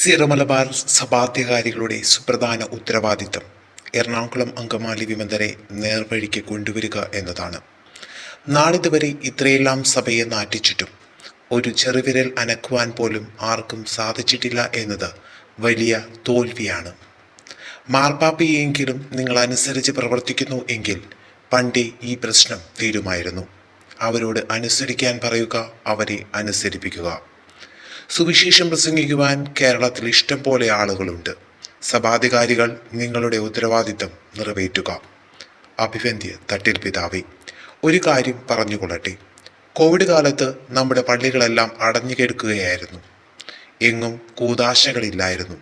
Zero Malabar സഭാധികാരികളുടെ സുപ്രധാന ഉത്തരവാദിത്തം എറണാകുളം അങ്കമാലി വിമതരെ നേർവഴിക്ക് കൊണ്ടുവരിക എന്നതാണ്. നാളിതുവരെ ഇത്രയെല്ലാം സഭയെ നാറ്റിച്ചിട്ടും ഒരു ചെറുവിരൽ അനക്കുവാൻ പോലും ആർക്കും സാധിച്ചിട്ടില്ല എന്നത് വലിയ തോൽവിയാണ്. മാർപ്പാപ്പയെങ്കിലും നിങ്ങൾ അനുസരിച്ച് പ്രവർത്തിക്കുന്നു എങ്കിൽ പണ്ടേ ഈ പ്രശ്നം തീരുമായിരുന്നു. അവരോട് അനുസരിക്കാൻ പറയുക അവരെ അനുസരിപ്പിക്കുക. സുവിശേഷം പ്രസംഗിക്കുവാൻ കേരളത്തിൽ ഇഷ്ടം പോലെ ആളുകളുണ്ട്. സഭാധികാരികൾ നിങ്ങളുടെ ഉത്തരവാദിത്തം നിറവേറ്റുക. അഭിവന്ധ്യ തട്ടിൽ പിതാവി ഒരു കാര്യം പറഞ്ഞുകൊള്ളട്ടെ. കോവിഡ് കാലത്ത് നമ്മുടെ പള്ളികളെല്ലാം അടഞ്ഞു കിടക്കുകയായിരുന്നു. എങ്ങും കൂതാശകളില്ലായിരുന്നു.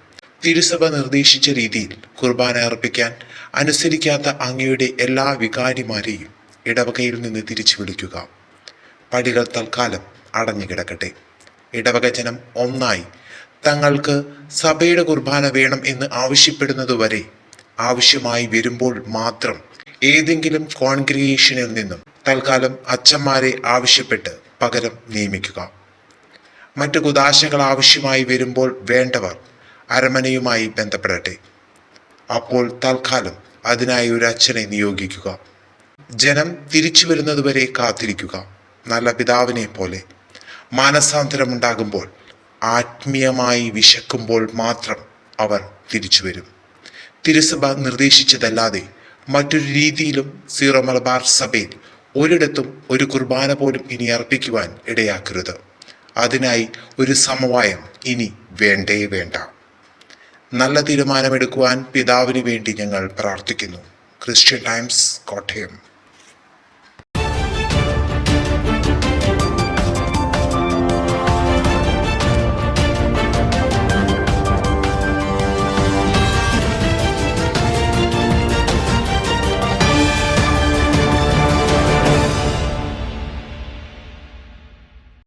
തിരുസഭ നിർദ്ദേശിച്ച രീതിയിൽ കുർബാന അർപ്പിക്കാൻ അനുസരിക്കാത്ത അങ്ങയുടെ എല്ലാ വികാരിമാരെയും ഇടവകയിൽ നിന്ന് തിരിച്ചു വിളിക്കുക. പള്ളികൾ തൽക്കാലം അടഞ്ഞു കിടക്കട്ടെ. ഇടവക ജനം ഒന്നായി. തങ്ങൾക്ക് സഭയുടെ കുർബാന വേണം എന്ന് ആവശ്യപ്പെടുന്നതുവരെ ആവശ്യമായി വരുമ്പോൾ മാത്രം ഏതെങ്കിലും കോൺഗ്രിഗേഷനിൽ നിന്നും തൽക്കാലം അച്ഛന്മാരെ ആവശ്യപ്പെട്ട് പകരം നിയമിക്കുക. മറ്റു കുദാശകൾ ആവശ്യമായി വരുമ്പോൾ വേണ്ടവർ അരമനയുമായി ബന്ധപ്പെടട്ടെ. അപ്പോൾ തൽക്കാലം അതിനായി ഒരു അച്ഛനെ നിയോഗിക്കുക. ജനം തിരിച്ചു വരുന്നതുവരെ കാത്തിരിക്കുക. നല്ല പിതാവിനെ പോലെ മാനസാന്തരമുണ്ടാകുമ്പോൾ ആത്മീയമായി വിശക്കുമ്പോൾ മാത്രം അവർ തിരിച്ചു വരും. തിരുസഭ നിർദ്ദേശിച്ചതല്ലാതെ മറ്റൊരു രീതിയിലും സീറോ മലബാർ സഭയിൽ ഒരിടത്തും ഒരു കുർബാന പോലും ഇനി അർപ്പിക്കുവാൻ ഇടയാക്കരുത്. അതിനായി ഒരു സമവായം ഇനി വേണ്ടേ വേണ്ട. നല്ല തീരുമാനമെടുക്കുവാൻ പിതാവിന് വേണ്ടി ഞങ്ങൾ പ്രാർത്ഥിക്കുന്നു. Christian Times Kottayam.